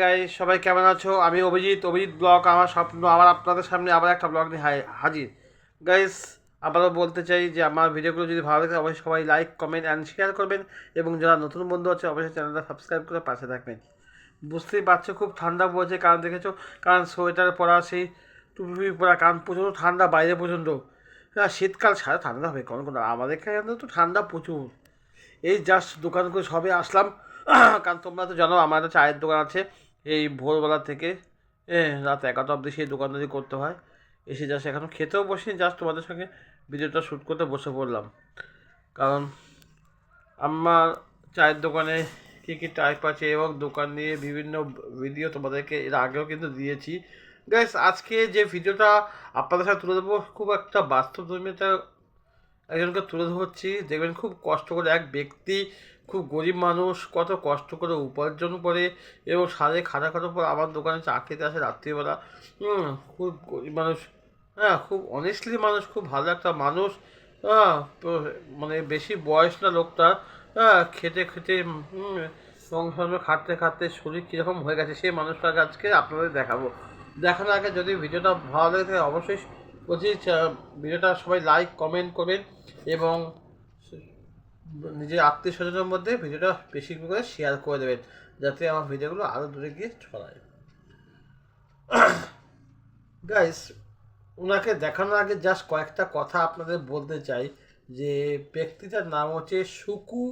গাই সবাই কেমন আছো? আমি অভিজিৎ। অভিজিৎ ব্লগ আমার স্বপ্ন আবার আপনাদের সামনে আবার একটা ব্লগ নিয়ে হাজির। গাইস আবারও বলতে চাই যে আমার ভিডিওগুলো যদি ভালো লাগে, অবশ্যই সবাই লাইক কমেন্ট অ্যান্ড শেয়ার করবেন এবং যারা নতুন বন্ধু আছে, অবশ্যই চ্যানেলটা সাবস্ক্রাইব করে পাশে থাকবেন। বুঝতেই পারছ, খুব ঠান্ডা পড়েছে কারণ দেখেছ? কারণ সোয়েটার পরা, সেই টুপি পরা, কারণ প্রচণ্ড ঠান্ডা, বাইরে প্রচণ্ড। হ্যাঁ শীতকাল সারা ঠান্ডা হবে, কোন কোন আমাদের এখানে তো ঠান্ডা প্রচুর। এই জাস্ট দোকান করে সবে আসলাম। কারণ তোমরা তো জানো, আমার একটা চায়ের দোকান আছে। এই ভোরবেলা থেকে রাত এগারোটা অবধি সেই দোকানদারি করতে হয়। এসে জাস্ট এখন খেতেও বসিনি জাস্ট তোমাদের সঙ্গে ভিডিওটা শ্যুট করতে বসে পড়লাম। কারণ আমার চায়ের দোকানে কী কী টাইপ আছে এবং দোকান নিয়ে বিভিন্ন ভিডিও তোমাদেরকে এর আগেও কিন্তু দিয়েছি। গাইস আজকে যে ভিডিওটা আপনাদের সাথে তুলে দেবো খুব একটা বাস্তবধর্মী একটা একজনকে তুলে ধরছি দেখবেন খুব কষ্ট করে এক ব্যক্তি, খুব গরিব মানুষ, কত কষ্ট করে উপার্জন করে এবং সাড়ে খাটা খাটার পর আমার দোকানে চা খেতে আসে রাত্রিবেলা। খুব গরিব মানুষ। হ্যাঁ খুব অনেস্টলি মানুষ, খুব ভালো একটা মানুষ। হ্যাঁ মানে বেশি বয়স না লোকটা। হ্যাঁ খেতে খেতে সংসার খাটতে খাটতে শরীর কীরকম হয়ে গেছে সেই মানুষটাকে আজকে আপনাদের দেখাবো। দেখানোর আগে যদি ভিডিওটা ভালো লাগে অবশ্যই বলছি ভিডিওটা সবাই লাইক কমেন্ট করবেন এবং নিজের আত্মীয় স্বজনের মধ্যে ভিডিওটা বেশি করে শেয়ার করে দেবেন, যাতে আমার ভিডিওগুলো আরও দূরে গিয়ে ছড়ায়। গাইস ওনাকে দেখানোর আগে জাস্ট কয়েকটা কথা আপনাদের বলতে চাই, যে ব্যক্তিটার নাম হচ্ছে সুকু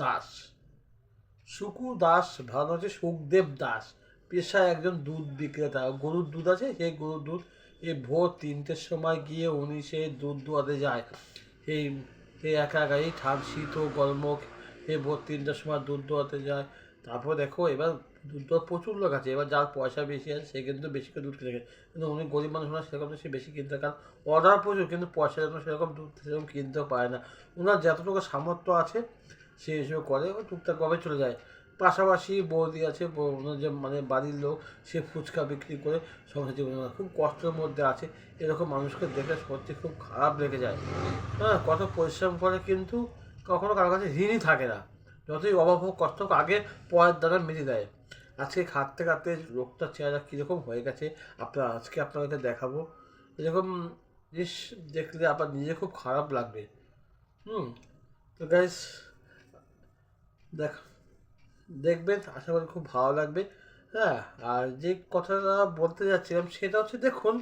দাস। সুকু দাস, ভালো হচ্ছে সুখদেব দাস। পেশায় একজন দুধ বিক্রেতা। গরুর দুধ আছে, সেই গরুর দুধ এই ভোর তিনটের সময় গিয়ে উনি সেই দুধ দোয়াতে যায়। এই একা একা এই ঠান্ড শীত ও গরম এই ভোর তিনটের সময় দুধ দোয়াতে যায়। তারপর দেখো, এবার দুধ দোয়া প্রচুর লোক আছে, এবার যার পয়সা বেশি আছে, সে কিন্তু বেশি করে দুধ কিনে। কিন্তু উনি গরিব মানুষ না সেরকম সে বেশি কিনতে কারণ অর্ডার প্রচুর, কিন্তু পয়সা জন্য সেরকম দুধ সেরকম কিনতেও পারে না। ওনার যতটুকু সামর্থ্য আছে, সে হিসেবে করে ও টুকটাক কবে চলে যায়। পাশাপাশি বৌদি আছে যে মানে বাড়ির লোক, সে ফুচকা বিক্রি করে সংসার জীবন খুব কষ্টের মধ্যে আছে, এরকম মানুষকে দেখে সত্যি খুব খারাপ লেগে যায়। হ্যাঁ কত পরিশ্রম করে কিন্তু কখনো কারও কাছে ঋণই থাকে না। যতই অভাব হোক, কষ্ট হোক, আগে পয়ের দ্বারা মিটিয়ে দেয়। আজকে খাটতে খাটতে লোকটার চেহারা কীরকম হয়ে গেছে, আপনার আজকে আপনাদেরকে দেখাবো। এরকম জিনিস দেখলে আপনার নিজে খুব খারাপ লাগবে। হুম, তো গাইস দেখ দেখবেন, আশা করি খুব ভালো লাগবে। হ্যাঁ আর যে কথাটা বলতে যাচ্ছিলাম সেটা হচ্ছে দেখুন,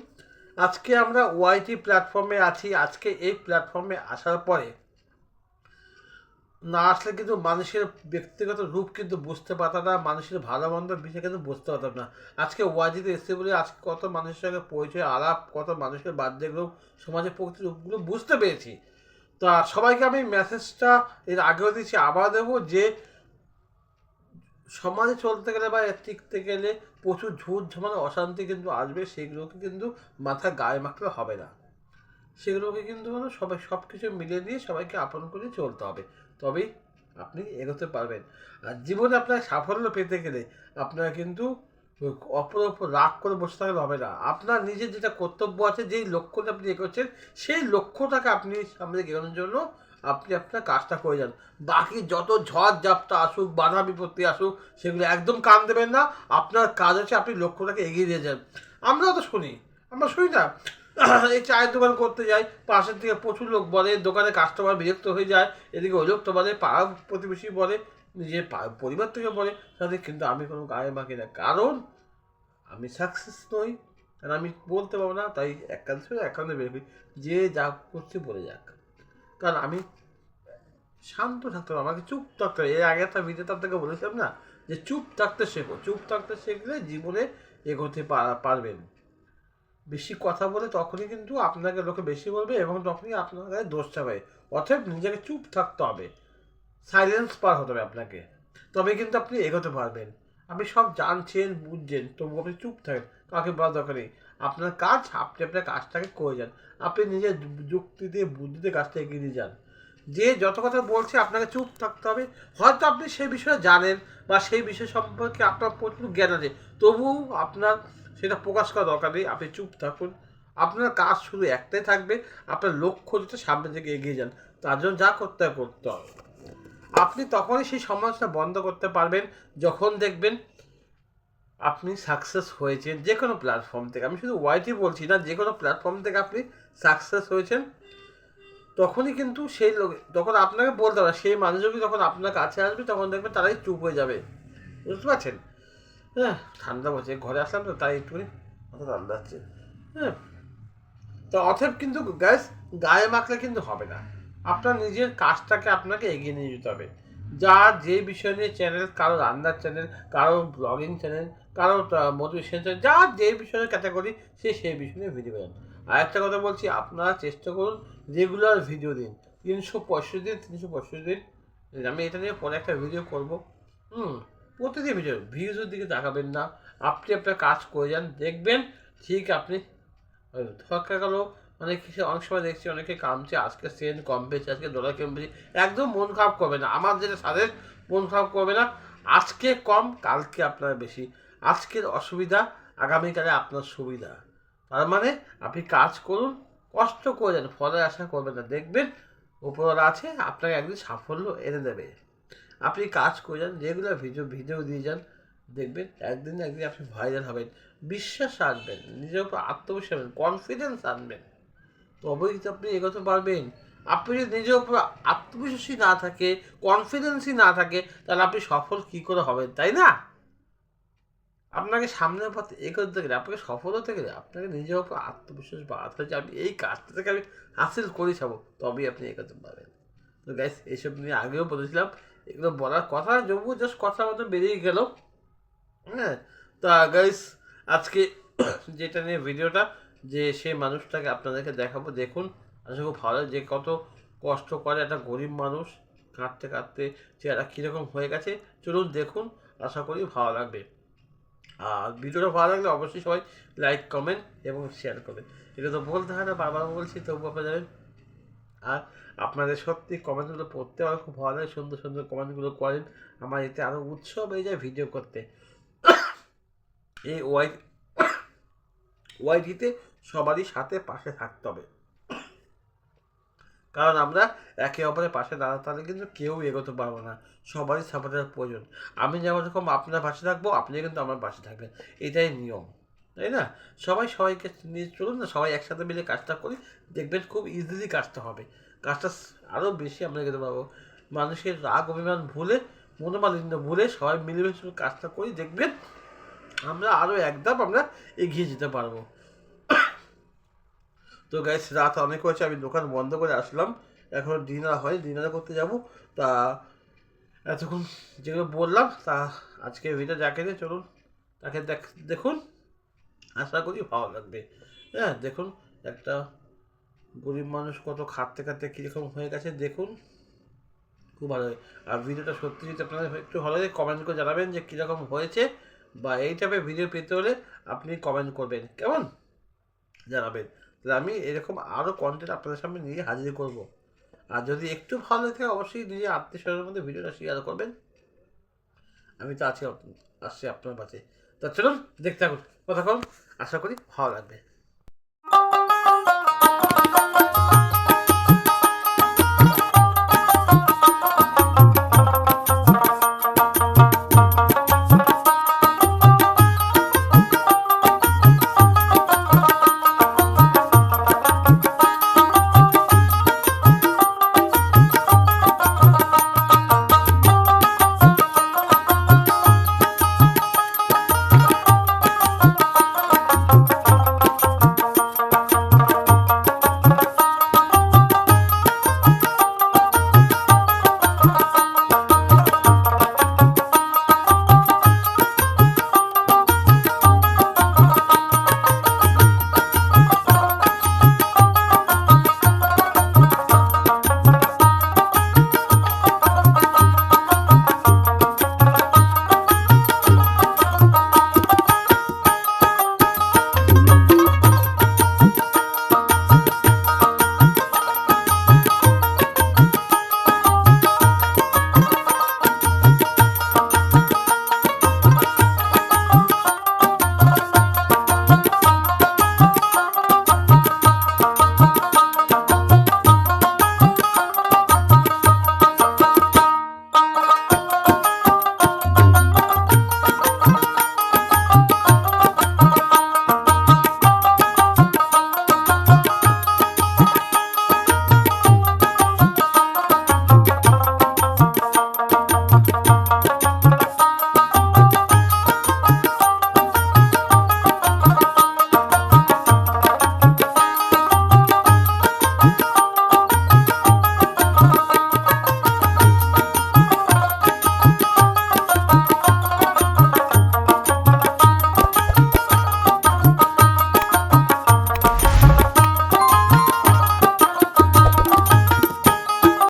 আজকে আমরা ওয়াইটি প্ল্যাটফর্মে আছি। আজকে এই প্ল্যাটফর্মে আসার পরে না আসলে কিন্তু মানুষের ব্যক্তিগত রূপ কিন্তু বুঝতে পারতাম না, মানুষের ভালো মন্দ বিষয় কিন্তু বুঝতে পারতাম না। আজকে ওয়াইটিতে এসে বলে আজকে কত মানুষের সঙ্গে পরিচয়, আলাপ, কত মানুষের বার্থডে গ্রুপ সমাজের প্রকৃতি রূপগুলো বুঝতে পেরেছি। তা সবাইকে আমি মেসেজটা এর আগেও দিচ্ছি আবার দেবো যে সমাজে চলতে গেলে বা টিকতে গেলে প্রচুর ঝুট ঝামেলা, অশান্তি কিন্তু আসবে, সেগুলোকে কিন্তু মাথা গায়ে মাখলে হবে না। সেগুলোকে কিন্তু মানে সবাই সব কিছু মিলিয়ে দিয়ে সবাইকে আপন করে চলতে হবে। তবেই আপনি এগোতে পারবেন। আর জীবনে আপনার সাফল্য পেতে গেলে আপনার কিন্তু অপর অপর রাগ করে বসে থাকলে হবে না। আপনার নিজের যেটা কর্তব্য আছে, যেই লক্ষ্যটা আপনি এগোচ্ছেন, সেই লক্ষ্যটাকে আপনি সামনে এগোনোর জন্য আপনি আপনার কাজটা করে যান। বাকি যত ঝড় ঝাপটা আসুক, বাধা বিপত্তি আসুক, সেগুলো একদম কান দেবেন না। আপনার কাজ আছে, আপনি লক্ষ্যটাকে এগিয়ে দিয়ে যান। আমরাও তো শুনি, আমরা শুনি না। এই চায়ের দোকান করতে যাই, পাশের থেকে প্রচুর লোক বলে, দোকানে কাস্টমার বিরক্ত হয়ে যায়, এদিকে ওই লোক তো বলে পাড়া প্রতিবেশী বলে, নিজের পরিবার থেকে বলে তাদের কিন্তু আমি কোনো গায়ে মাখি না। কারণ আমি সাকসেস নই, আর আমি বলতে পারব না, তাই এক কাজ ছিল এক কারণে বের করি যে যা করছে বলে যাক। কারণ আমি, শান্ত থাকতে হবে, আমাকে চুপ থাকতে হবে। এর আগে একটা ভিডিওতে আপনাকে বলেছিলাম না যে চুপ থাকতে শেখো। চুপ থাকতে শিখলে জীবনে এগোতে পারা- পারবেন। বেশি কথা বলে তখনই কিন্তু আপনাকে লোকে বেশি বলবে এবং তখনই আপনার গায়ে দোষ চাবে অতএব নিজেকে চুপ থাকতে হবে। সাইলেন্স পার হতে হবে আপনাকে। তবে কিন্তু আপনি এগোতে পারবেন। আপনি সব জানছেন, বুঝছেন তবু আপনি চুপ থাকেন। কাউকে বলা দরকার নেই। আপনার কাজ, আপনি আপনার কাজটাকে করে যান। আপনি নিজের যুক্তি দিয়ে বুদ্ধিতে কাজটা এগিয়ে দিয়ে যান। যে যত কথা বলছে, আপনাকে চুপ থাকতে হবে। হয়তো আপনি সেই বিষয়ে জানেন বা সেই বিষয় সম্পর্কে আপনার প্রচুর জ্ঞান আছে। তবুও আপনার সেটা প্রকাশ করা দরকার নেই। আপনি চুপ থাকুন। আপনার কাজ শুধু একটাই থাকবে। আপনার লক্ষ্য যেটা, সামনে দিকে এগিয়ে যান। তার জন্য যা করতে হয়, করতে হবে। আপনি তখনই সেই সমালোচনা বন্ধ করতে পারবেন। যখন দেখবেন আপনি সাকসেস হয়েছেন যে কোনো প্ল্যাটফর্ম থেকে। আমি শুধু ওয়াইটি বলছি না যে কোনো প্ল্যাটফর্ম থেকে আপনি সাকসেস হয়েছেন, তখনই কিন্তু সেই লোক তখন আপনাকে বলতে হবে, সেই মানুষগুলো যখন আপনার কাছে আসবে, তখন দেখবেন তারাই চুপ হয়ে যাবে। বুঝতে পারছেন? হ্যাঁ ঠান্ডা বলছে ঘরে আসলাম তো, তাই একটুখানি ঠান্ডা হচ্ছে। হ্যাঁ তো অথব কিন্তু গ্যাস গায়ে মাখলে কিন্তু হবে না। আপনার নিজের কাজটাকে আপনাকে এগিয়ে নিয়ে যেতে হবে। যা যে বিষয় নিয়ে চ্যানেল কারও রান্নার চ্যানেল কারও ব্লগিং চ্যানেল কারও মোটিভেশন চ্যানেল যার যে বিষয়ের ক্যাটাগরি সে সেই বিষয় নিয়ে ভিডিও বানান। আর একটা কথা বলছি, আপনারা চেষ্টা করুন রেগুলার ভিডিও দিন। তিনশো পঁয়ষট্টি দিন, তিনশো পঁয়ষট্টি দিন। আমি এটা নিয়ে পরে একটা ভিডিও করব। হুম, প্রতিদিন ভিডিও ভিউজের দিকে তাকাবেন না। আপনি আপনার কাজ করে যান, দেখবেন ঠিক আপনি ধক্কা গেল মানে কিছু অনেক সময় দেখছি, অনেকে কামছে, আজকে সেন কম পেয়েছে আজকে ডলার কম পেয়েছে একদম মন খারাপ করবে না। আমার যেটা সাজেস্ট মন খারাপ করবে না। আজকে কম, কালকে আপনার বেশি। আজকের অসুবিধা, আগামীকালে আপনার সুবিধা। তার মানে আপনি কাজ করুন, কষ্ট করে যান, ফলের আশা করবেন না। দেখবেন উপরওয়ালা আছে, আপনাকে একদিন সাফল্য এনে দেবে। আপনি কাজ করে যান, যেগুলো ভিডিও ভিডিও দিয়ে যান, দেখবেন একদিন একদিন আপনি ভাইরাল হবেন। বিশ্বাস আনবেন নিজের উপর আত্মবিশ্বাস আনবেন কনফিডেন্স আনবেন। তবেই কিন্তু আপনি এগোতে পারবেন। আপনি যদি নিজের উপর আত্মবিশ্বাসী না থাকে কনফিডেন্সই না থাকে, তাহলে আপনি সফল কী করে হবেন, তাই না? আপনাকে সামনের পথে এগোতে গেলে, আপনাকে সফল হতে গেলে আপনাকে নিজের উপর আত্মবিশ্বাস বাড়াতে হবে যে আমি এই কাজটা থেকে আমি হাসিল করে যাব, তবেই আপনি এগোতে পারবেন। তো গাইস এইসব নিয়ে আগেও বলেছিলাম, এগুলো বলার কথা যবু জাস্ট কথা মতো বেরিয়ে গেল। হ্যাঁ তা গাইস আজকে যেটা নিয়ে ভিডিওটা, যে সেই মানুষটাকে আপনাদেরকে দেখাবো, দেখুন, আশা খুব ভালো, যে কত কষ্ট করে একটা গরিব মানুষ কাঁদতে কাঁদতে চেহারা কীরকম হয়ে গেছে, চলুন দেখুন, আশা করি ভালো লাগবে। আর ভিডিওটা ভালো লাগলে অবশ্যই সবাই লাইক কমেন্ট এবং শেয়ার করবেন। এটা তো বলতে হয় না, বারবার বলছি তবু আপনারা জানেন। আর আপনাদের সত্যি কমেন্টগুলো পড়তে আমার খুব ভালো লাগে, সুন্দর সুন্দর কমেন্টগুলো করেন। আমার এতে আরও উৎসব হয়ে যায় ভিডিও করতে। এই ওয়াই ওয়াইটিতে সবারই সাথে পাশে থাকতে হবে। কারণ আমরা একে অপরের পাশে দাঁড়াতে পারলে কিন্তু কেউ এগোতে পারব না। সবারই সাপোর্টের প্রয়োজন। আমি যেমন রকম আপনার পাশে থাকব আপনি কিন্তু আমার পাশে থাকবেন। এটাই নিয়ম। তাই না? সবাই সবাইকে নিয়ে চলুন না, সবাই একসাথে মিলে কাজটা করি, দেখবেন খুব ইজিলি কাজটা হবে। কাজটা আরও বেশি আমরা এগোতে পারব। মানুষের রাগ, অভিমান ভুলে, মনোমালিন্য ভুলে সবাই মিলেমিশে কাজটা করি, দেখবেন আমরা আরও একদম আমরা এগিয়ে যেতে পারব। তো গাইস রাত অনেক হয়েছে, আমি দোকান বন্ধ করে আসলাম। এখন ডিনার হয় ডিনার করতে যাব। তা এতক্ষণ যেগুলো বললাম, তা আজকে ভিডিও যাকে দিয়ে চলুন, তাকে দেখ, দেখুন। আশা করি ভালো লাগবে। হ্যাঁ দেখুন, একটা গরিব মানুষ কত খাটতে খাটতে কীরকম হয়ে গেছে, দেখুন। খুব ভালো আর ভিডিওটা সত্যি যদি আপনাদের একটু ভালো লাগে কমেন্ট করে জানাবেন যে কীরকম হয়েছে, বা এই টাইপের ভিডিও পেতে হলে আপনি কমেন্ট করবেন। কেমন? জানাবেন। তাহলে আমি এরকম আরও কন্টেন্ট আপনাদের সামনে নিয়ে হাজির করব। আর যদি একটু ভালো লাগে, অবশ্যই নিজের আত্মীয় স্বজনের মধ্যে ভিডিওটা শেয়ার করবেন। আমি তো আছি আসছি আপনার পাশে। তা চলুন, দেখতে থাকুন। কথা বলুন আশা করি ভালো লাগবে।